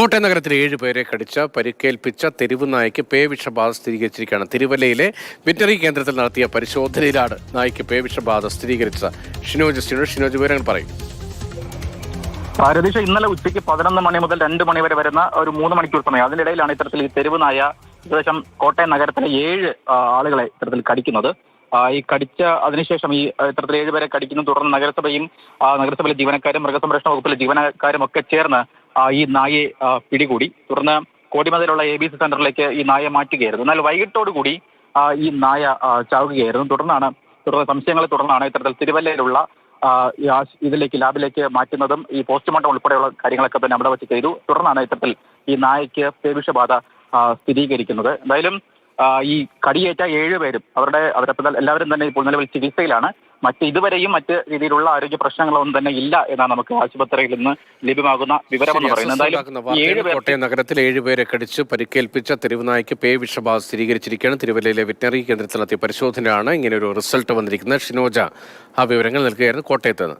കോട്ടയം നഗരത്തിലെ ഏഴ് പേരെ കടിച്ച പരിക്കേൽപ്പിച്ച തെരുവ് നായ്ക്ക് പേവിഷബാധ സ്ഥിരീകരിച്ചിരിക്കുകയാണ്. തിരുവല്ലയിലെ വെറ്ററി കേന്ദ്രത്തിൽ നടത്തിയ പരിശോധനയിലാണ് നായ്ക്ക് പേവിഷബാധ സ്ഥിരീകരിച്ച ഷിനോജ് ഷിനോജ് ഷിനോജ് വിവരങ്ങൾ പറയും. രതീഷ ഇന്നലെ ഉച്ചയ്ക്ക് പതിനൊന്ന് മണി മുതൽ രണ്ട് മണി വരെ വരുന്ന ഒരു മൂന്ന് മണിക്കൂർ സമയം. അതിനിടയിലാണ് ഇത്തരത്തിൽ ഈ തെരുവ് നായ ഏകദേശം കോട്ടയം നഗരത്തിലെ ഏഴ് ആളുകളെ ഇത്തരത്തിൽ കടിക്കുന്നത്. ഈ കടിച്ച അതിനുശേഷം ഈ ഇത്തരത്തിൽ ഏഴുപേരെ കടിക്കുന്നു തുടർന്ന് നഗരസഭയും നഗരസഭയിലെ ജീവനക്കാരും മൃഗസംരക്ഷണ വകുപ്പിലെ ജീവനക്കാരും ഒക്കെ ചേർന്ന് ഈ നായയെ പിടികൂടി. തുടർന്ന് കോടിമതിലുള്ള എ ബി സി സെന്ററിലേക്ക് ഈ നായയെ മാറ്റുകയായിരുന്നു. എന്നാൽ വൈകിട്ടോടുകൂടി കൂടി ഈ നായ ചാവുകയായിരുന്നു. തുടർന്നാണ് തുടർന്ന് സംശയങ്ങളെ തുടർന്നാണ് ഇത്തരത്തിൽ തിരുവല്ലയിലുള്ള ഇതിലേക്ക് ലാബിലേക്ക് മാറ്റുന്നതും ഈ പോസ്റ്റ്മോർട്ടം ഉൾപ്പെടെയുള്ള കാര്യങ്ങളൊക്കെ തന്നെ അവിടെ വെച്ച് ചെയ്തു. തുടർന്നാണ് ഇത്തരത്തിൽ ഈ നായയ്ക്ക് പേവിഷബാധ സ്ഥിരീകരിക്കുന്നത്. എന്തായാലും ഈ കടിയേറ്റ ഏഴുപേരും അവരുടെ അവരെ എല്ലാവരും തന്നെ ഇപ്പോൾ നിലവിൽ ചികിത്സയിലാണ്. മറ്റ് ഇതുവരെയും മറ്റ് രീതിയിലുള്ള ആരോഗ്യ പ്രശ്നങ്ങളൊന്നും തന്നെ ഇല്ല എന്നാണ് നമുക്ക് ആശുപത്രിയിൽ നിന്ന് ലഭ്യമാകുന്ന വിവരമെന്ന് പറയുന്നത്. കോട്ടയം നഗരത്തിൽ ഏഴുപേരെ കടിച്ച് പരിക്കേൽപ്പിച്ച തെരുവുനായ്ക്ക് പേ വിഷബാധ സ്ഥിരീകരിച്ചിരിക്കുകയാണ്. തിരുവല്ലയിലെ വെറ്റിനറി കേന്ദ്രത്തിൽ നടത്തിയ പരിശോധനയാണ് ഇങ്ങനെ ഒരു റിസൾട്ട് വന്നിരിക്കുന്നത്. ഷിനോജ ആ വിവരങ്ങൾ നൽകുകയായിരുന്നു കോട്ടയത്ത് നിന്ന്.